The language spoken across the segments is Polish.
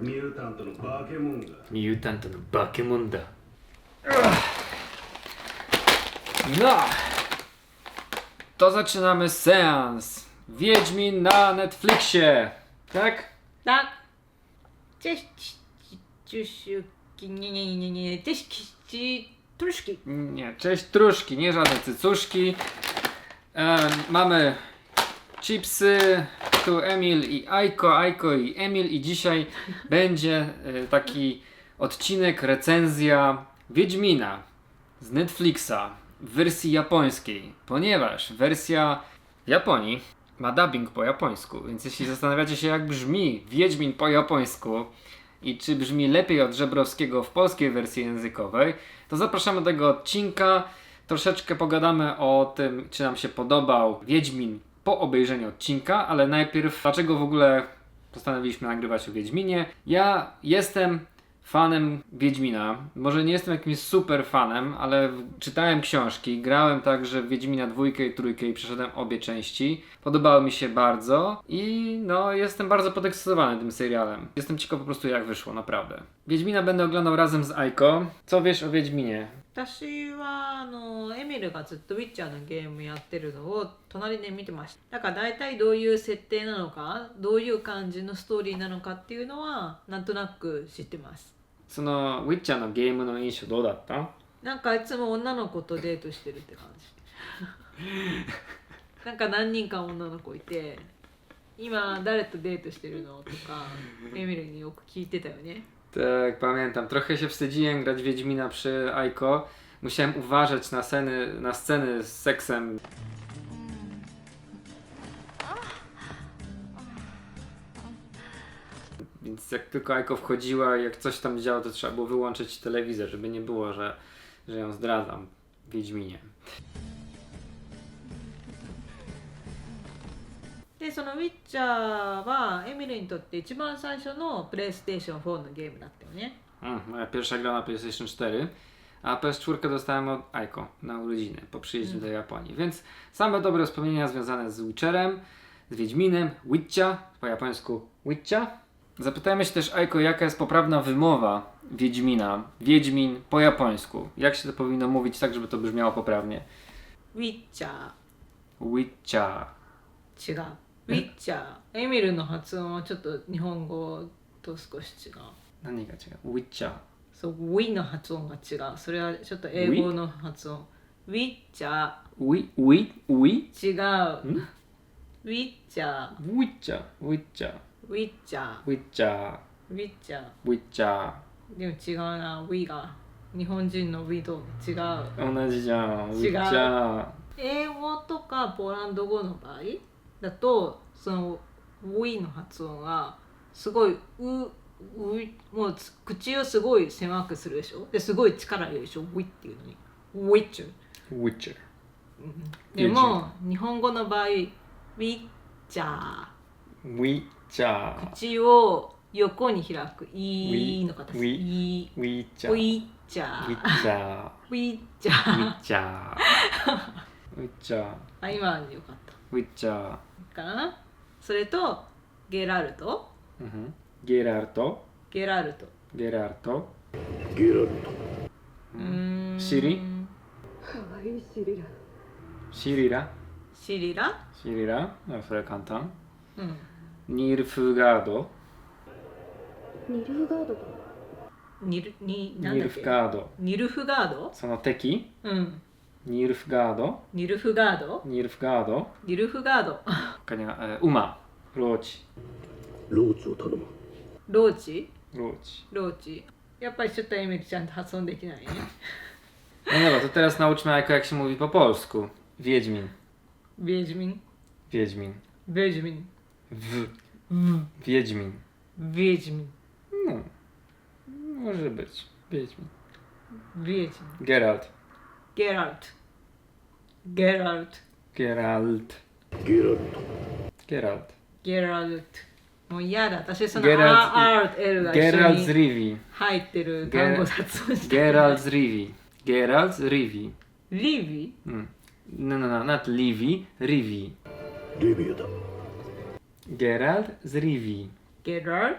ミュータントの化け物が Mutant no Bakemon da. No! To zaczynamy seans. Wiedźmin na Netflixie. Tak? Tak. Cześć, ciusiuki, nie, nie, nie, nie, nie, cześć, ci, truszki. Nie, cześć truszki, nie żadne cycuszki. Em, mamy chipsy, tu Emil i Aiko, Aiko i Emil i dzisiaj będzie e, taki odcinek, recenzja Wiedźmina z Netflixa w wersji japońskiej, ponieważ wersja w Japonii ma dubbing po japońsku, więc jeśli zastanawiacie się jak brzmi Wiedźmin po japońsku i czy brzmi lepiej od Żebrowskiego w polskiej wersji językowej, to zapraszamy do tego odcinka. Troszeczkę pogadamy o tym, czy nam się podobał Wiedźmin po obejrzeniu odcinka, ale najpierw dlaczego w ogóle postanowiliśmy nagrywać o Wiedźminie. Ja jestem fanem Wiedźmina. Może nie jestem jakimś super fanem, ale czytałem książki, grałem także w Wiedźmina dwójkę i trójkę i przeszedłem obie części. Podobały mi się bardzo i no jestem bardzo podekscytowany tym serialem. Jestem ciekaw po prostu jak wyszło, naprawdę. Wiedźmina będę oglądał razem z Aiko. Co wiesz o Wiedźminie? 私はあのエミルがずっとウィッチャーのゲームやってるのを隣で見てました。だから大体どういう設定なのかどういう感じのストーリーなのかっていうのはなんとなく知ってます。そのウィッチャーのゲームの印象どうだった？なんかいつも女の子とデートしてるって感じ。なんか何人か女の子いて今誰とデートしてるのとかエミルによく聞いてたよね Tak, pamiętam. Trochę się wstydziłem grać Wiedźmina przy Aiko. Musiałem uważać na sceny, na sceny z seksem. Więc jak tylko Aiko wchodziła jak coś tam działo, to trzeba było wyłączyć telewizor, żeby nie było, że, że ją zdradzam Wiedźminie. そのウィッチャーはエミルにとって一番最初のプレイステーション4のゲームだったよね Mm, moja pierwsza gra na PlayStation 4, a PS4 dostałem od Aiko na urodziny po przyjeździe do Japonii. Więc same dobre wspomnienia związane z Witcherem, z Wiedźminem, Witcha, po japońsku Witcha. Zapytajmy się też Aiko, jaka jest poprawna wymowa Wiedźmina, Wiedźmin po japońsku. Jak się to powinno mówić tak, żeby to brzmiało poprawnie? ウィッチャ Witcha. ー違う ウィッチャーエミルの発音はちょっと日本語と少し違う。Nani ga 違う？Witcha. そうウィの発音が違う。それはちょっと英語の発音。ウィッチャ Wi, wi, wi? ー違う。ウィッチャー Witcha, Witcha, ウィッチャー Witcha, ウィッチャー Witcha. でも違うな。ウィが。日本人のウィと違う。同じじゃん。違う。Witcha. 英語とかポーランド語の場合？だとその「ウィ」の発音はすごい「う」もうつ口をすごい狭くするでしょ？ですごい力入れるでしょ「ウィ」っていうのに「ウィッチュ Witcher. でも日本語の場合「ウィッチャ Witcha. ー」口を横に開く「い」の形。ウィい」Witcha. ウィッチャー。Witcha. ウィッチャー。Witcha. Witcha. あ今のでよかった Witcha. かな？それとゲラルト Mhm. Gerarto. ゲラルト Gerarto. ゲラルトうーんシリシリラ。シリラシリラ？あそれ簡単。うんニールフガード。ニルフガードニルニニールフガード。ニルフガード？その敵？うん ニールフガード。ニルフガードニールフガード。ニルフガード他には、えー馬。ローチ。ローチを頼むローチローチ。ローチやっぱりちょっとエミルちゃんと発音できないね No dobra, to teraz nauczmy Ajko jak się mówi po polsku. Wiedźmin. ベージミン Wiedźmin. ベージミン W. うん Wiedźmin. ベージミン No. Może być. Wiedźmin. ベージミン Geralt. ゲラルトゲラルト Geralt. ゲラルト Geralt. ゲラルトもう嫌だ私そのゲラルト R と L が一緒 Geralt z に Rivi. 入ってる単語発音して Geralt z Rivi. Geralt z Rivi. リビ Mm. No, no, no, not Livi. Rivi. レビアだ Geralt z Rivi. ゲラル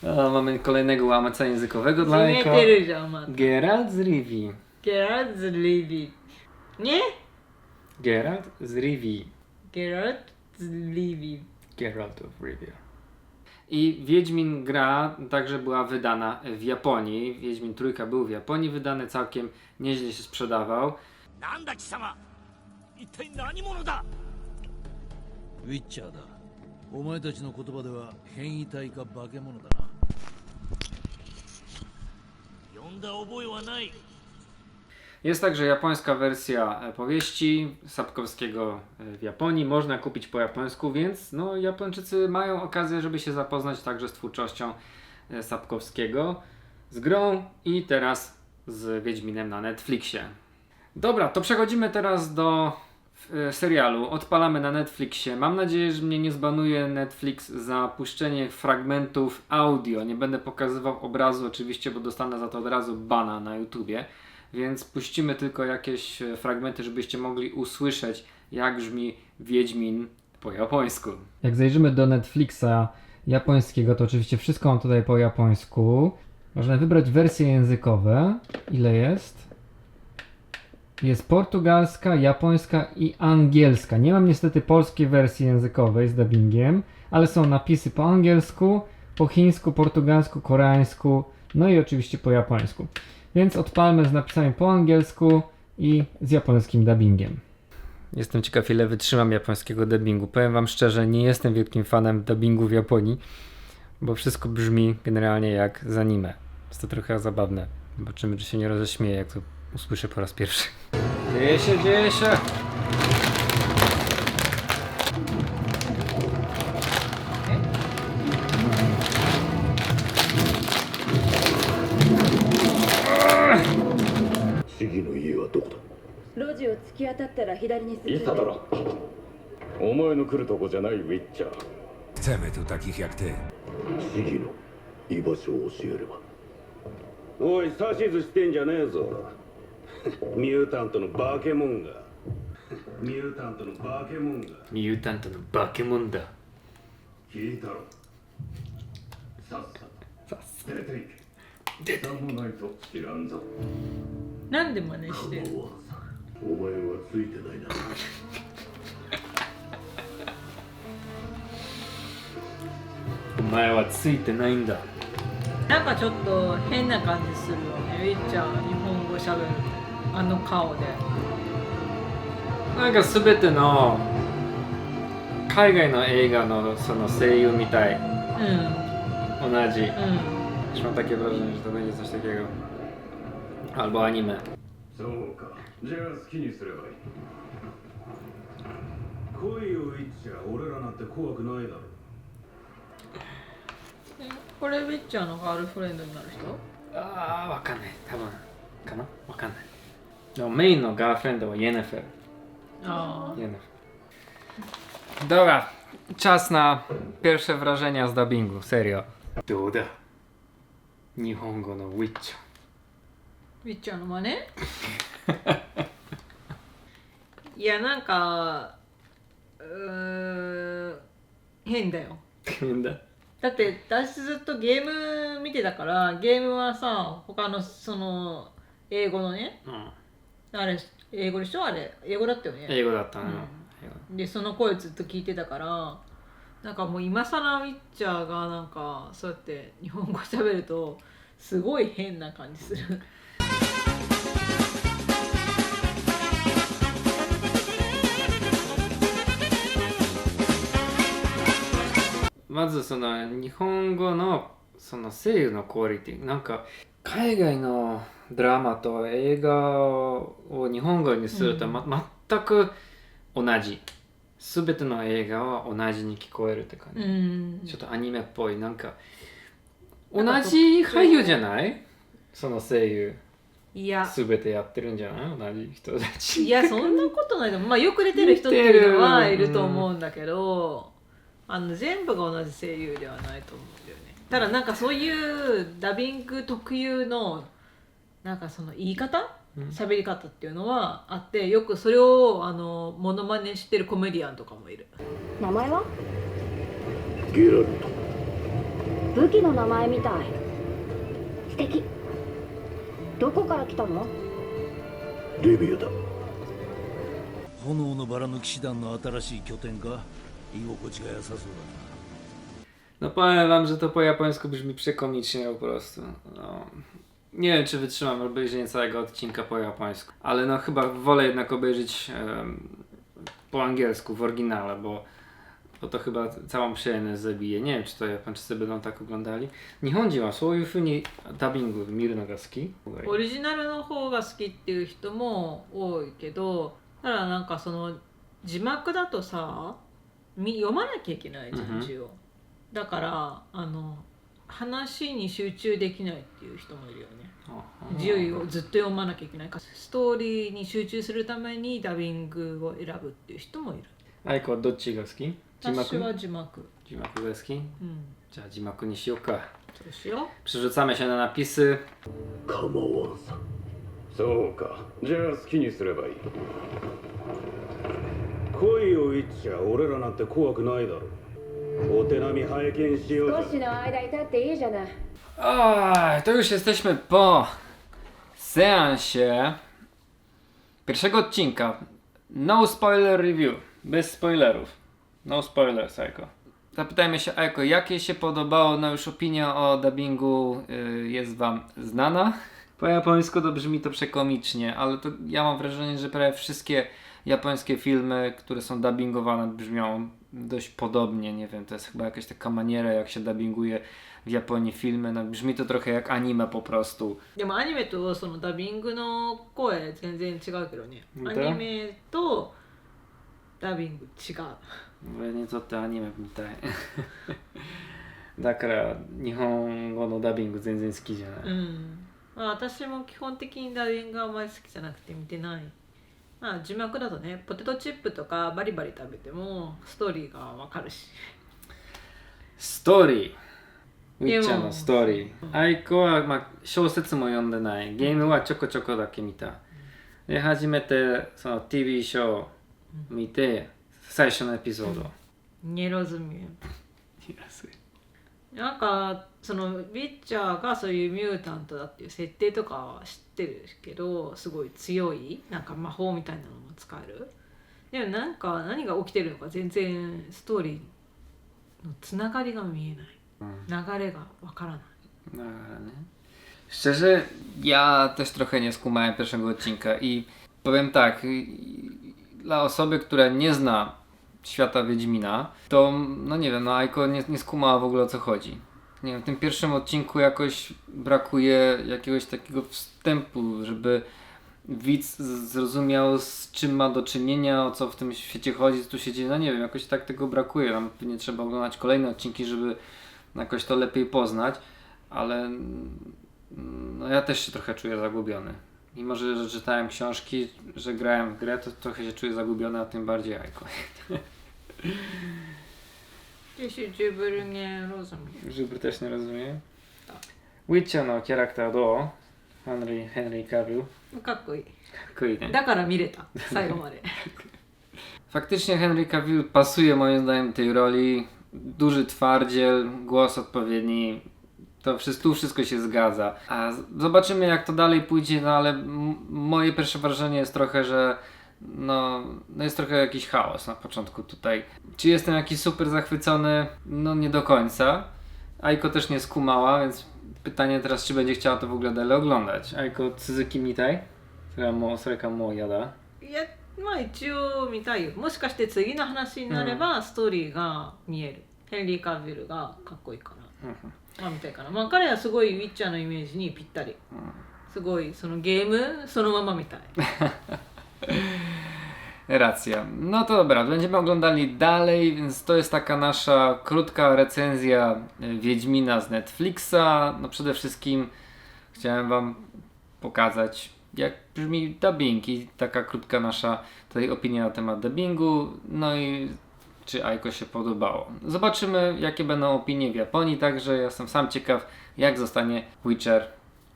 ト Leavy. A, mamy kolejnego łamacza językowego dla 決め Aiko. てるじゃんまた Geralt z Rivii. ゲラルズ・リビね Geralt z Rivii. ゲラルズ・リビ Geralt of Rivia. I Wiedźmin gra także była wydana w Japonii. Wiedźmin trójka był w Japonii wydany, całkiem nieźle się sprzedawał. なんだ貴様一体何者だウィッチャーだお前たちの言葉では変異体か化け物だな な Jest także japońska wersja e, powieści Sapkowskiego e, w Japonii. Można kupić po japońsku, więc no, Japończycy mają okazję, żeby się zapoznać także z twórczością e, Sapkowskiego, z grą i teraz z Wiedźminem na Netflixie. Dobra, to przechodzimy teraz do serialu. Odpalamy na Netflixie. Mam nadzieję, że mnie nie zbanuje Netflix za puszczenie fragmentów audio. Nie będę pokazywał obrazu oczywiście, bo dostanę za to od razu bana na YouTubie. Więc puścimy tylko jakieś e, fragmenty, żebyście mogli usłyszeć, jak brzmi Wiedźmin po japońsku. Jak zajrzymy do Netflixa japońskiego, to oczywiście wszystko mam tutaj po japońsku. Można wybrać wersje językowe. Ile jest? Jest portugalska, japońska i angielska. Nie mam niestety polskiej wersji językowej z dubbingiem, ale są napisy po angielsku, po chińsku, portugalsku, koreańsku, no i oczywiście po japońsku. Więc odpalmy z napisami po angielsku i z japońskim dubbingiem. Jestem ciekaw, ile wytrzymam japońskiego dubbingu. Powiem Wam szczerze, nie jestem wielkim fanem dubbingu w Japonii, bo wszystko brzmi generalnie jak z anime. Jest to trochę zabawne. Zobaczymy, czy się nie roześmieję, jak to usłyszę po raz pierwszy. Dzieje się, dzieje się!「次の家はどこだ?」路地を突き当たったら左に進んで言っただろお前の来るとこじゃないウィッチャー Chcemy tu takich jak ty. 次の居場所を教えればおい指図してんじゃねえぞ ミュータントの化け物が。ミュータントの化け物が。ミュータントの化け物だ。聞いたろ。さっさと。出ていけ。出たもないと知らんぞ。なんで真似してるお前はついてないな お前はついてないんだ。なんかちょっと変な感じするよね。ウィッチャー日本語しゃべるあの顔でなんかすべての海外の映画のその声優みたい。うん同じ。うん Już mam takie wrażenie, że to będzie coś takiego. Albo anime. そうかじゃあ好きにすればいい来いよウィッチャー俺らなんて怖くないだろこれウィッチャーのガールフレンドになる人？ああ、わかんない。多分。かな？わかんない。でもメインのガーフレンドはイェネフェル。あイェネフェル。Dobra, czas na pierwsze wrażenia z dubbingu, serio. どうだ日本語のウィッチウィッチャーの真似？いやなんかうーん変だよャー。だだって私ずっとゲーム見てたからゲームはさ他のその英語のねうん。あれ英語でしょ？あれ。英語だったよね。英語だったのよ。でその声ずっと聞いてたからなんかもう今更ウィッチャーがなんかそうやって日本語喋るとすごい変な感じする。まずその日本語のその声優のクオリティ。なんか海外のドラマと映画を日本語にすると、ま全く同じ。全ての映画は同じに聞こえるって感じ、うん。ちょっとアニメっぽい。なんか同じ俳優じゃない？その声優。いや。全てやってるんじゃない？同じ人たち。いやそんなことないと思う。まあよく出てる人っていうのはいると思うんだけど、あの全部が同じ声優ではないと思うんだよねただなんかそういうダビング特有のなんかその言い方？うん。喋り方っていうのはあってよくそれをあのモノマネしてるコメディアンとかもいる。名前は？ゲラルト。武器の名前みたい。素敵。どこから来たの？レビアだ。炎のバラの騎士団の新しい拠点か？居心地が良さそうだな No powiem wam, że to po japońsku brzmi przekomicznie po prostu. No. Nie wiem, czy wytrzymam obejrzenie całego odcinka po japońsku, ale no chyba wolę jednak obejrzeć em, po angielsku, w oryginale, bo, bo to chyba całą przyjemność zabije. Nie wiem, czy to Japończycy będą tak oglądali. Nihonji waそういう風にダビング見るのが好きオリジナルの方が好きっていう人も多いけどただなんかその字幕だとさみ読まなきゃいけないじゃうんうんん字を、 だからあの話に集中できないっていう人もいるよね。字をずっと読まなきゃいけない。からストーリーに集中するためにダビングを選ぶっていう人もいる。アイコはどっちが好き？字幕？私は字幕。字幕が好き？うん。じゃあ字幕にしようか。そうしよ Przerzucamy się na napisy. 構わんさそうか。じゃあ好きにすればいい。恋を言っちゃ俺らなんて怖くないだろお手並み拝見しようぜ少しの間いたっていいじゃない Oj, to już jesteśmy po seansie pierwszego odcinka. No spoiler review. Bez spoilerów. No spoilers, Aiko. Zapytajmy się, Aiko, jakie się podobało? No już opinia o dubbingu y, jest wam znana. Po japońsku to brzmi to przekomicznie, ale to ja mam wrażenie, że prawie wszystkie japońskie filmy, które są dubbingowane brzmią dość podobnie. Nie wiem, to jest chyba jakaś taka maniera, jak się dubbinguje w Japonii filmy. No, brzmi to trochę jak anime po prostu. うでもアニメとそのダビングの声全然違うけどね本当アニメとダビング違う Mówię, nie to te anime みたい。だから日本語のダビング全然好きじゃない。うん、まあ、私も基本的にダビングあんまり好きじゃなくて見てない まあ字幕だとねポテトチップとかバリバリ食べてもストーリーがわかるしストーリー。ウィッチャーのストーリー。アイコは、まあ、小説も読んでない。ゲームはちょこちょこだけ見た。で、初めてその TV ショー見て、最初のエピソード。ニェロズミュなんかそのウィッチャーがそういうミュータントだっていう設定とかは知ってるけどすごい強いなんか魔法みたいなのも使える。でもなんか何が起きてるのか全然ストーリーのつながりが見えない。流れがわからない。No, ale nie. Szczerze, ja też trochę nie skumałem pierwszego odcinka i powiem tak, dla osoby, która nie zna świata Wiedźmina, to no nie wiem, no Aiko nie, nie skumała w ogóle o co chodzi. Nie wiem, w tym pierwszym odcinku jakoś brakuje jakiegoś takiego wstępu, żeby widz zrozumiał z czym ma do czynienia, o co w tym świecie chodzi, co tu się dzieje, no nie wiem, jakoś tak tego brakuje, tam pewnie trzeba oglądać kolejne odcinki, żeby jakoś to lepiej poznać, ale mm, no ja też się trochę czuję zagubiony mimo że, że czytałem książki, że grałem w grę, to trochę się czuję zagubiony, a tym bardziej jajko. Jeśli Jibber nie rozumie. Jibber też nie rozumie? Tak. Witcher no do Henry, Henry Cavill. No kakkoi. Kakkoi, nie? Dakara mireta. Saigo. Faktycznie Henry Cavill pasuje moim zdaniem tej roli. Duży twardziel, głos odpowiedni, To wszystko, tu wszystko się zgadza. A z- zobaczymy jak to dalej pójdzie, no ale m- moje pierwsze wrażenie jest trochę, że no, no jest trochę jakiś chaos na początku tutaj. Czy jestem jakiś super zachwycony? No nie do końca. Aiko też nie skumała, więc pytanie teraz, czy będzie chciała to w ogóle dalej oglądać. Aiko, Tsuzuki Mitai? それはもうそれかもう嫌だいやまあ一応見たいよもしかして次の話になればストーリーが見える、ヘンリー・カビルがかっこいいから、 まあ見たいかなまあ彼はすごいウィッチャーのイメージにぴったり、すごいそのゲームそのままみたい Racja. No to dobra, będziemy oglądali dalej, więc to jest taka nasza krótka recenzja y, Wiedźmina z Netflixa. No przede wszystkim chciałem Wam pokazać, jak brzmi dubbing i taka krótka nasza tutaj opinia na temat dubbingu. No i czy Aiko się podobało. Zobaczymy, jakie będą opinie w Japonii, także jestem sam ciekaw, jak zostanie Witcher,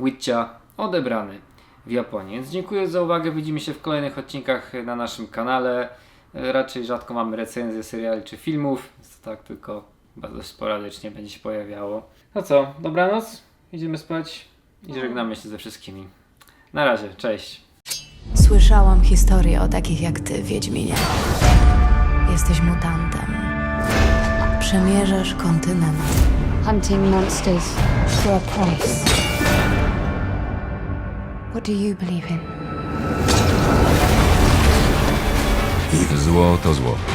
Witcher odebrany w Japonii. Więc dziękuję za uwagę. Widzimy się w kolejnych odcinkach na naszym kanale. Raczej rzadko mamy recenzje seriali czy filmów, jest to tak tylko Bardzo sporadycznie będzie się pojawiało. No co, dobranoc? Idziemy spać i żegnamy się ze wszystkimi. Na razie, cześć. Słyszałam historię o takich jak ty, Wiedźminie. Jesteś mutantem. Przemierzasz kontynent. Hunting monsters for a price. What do you believe in? Zło to zło.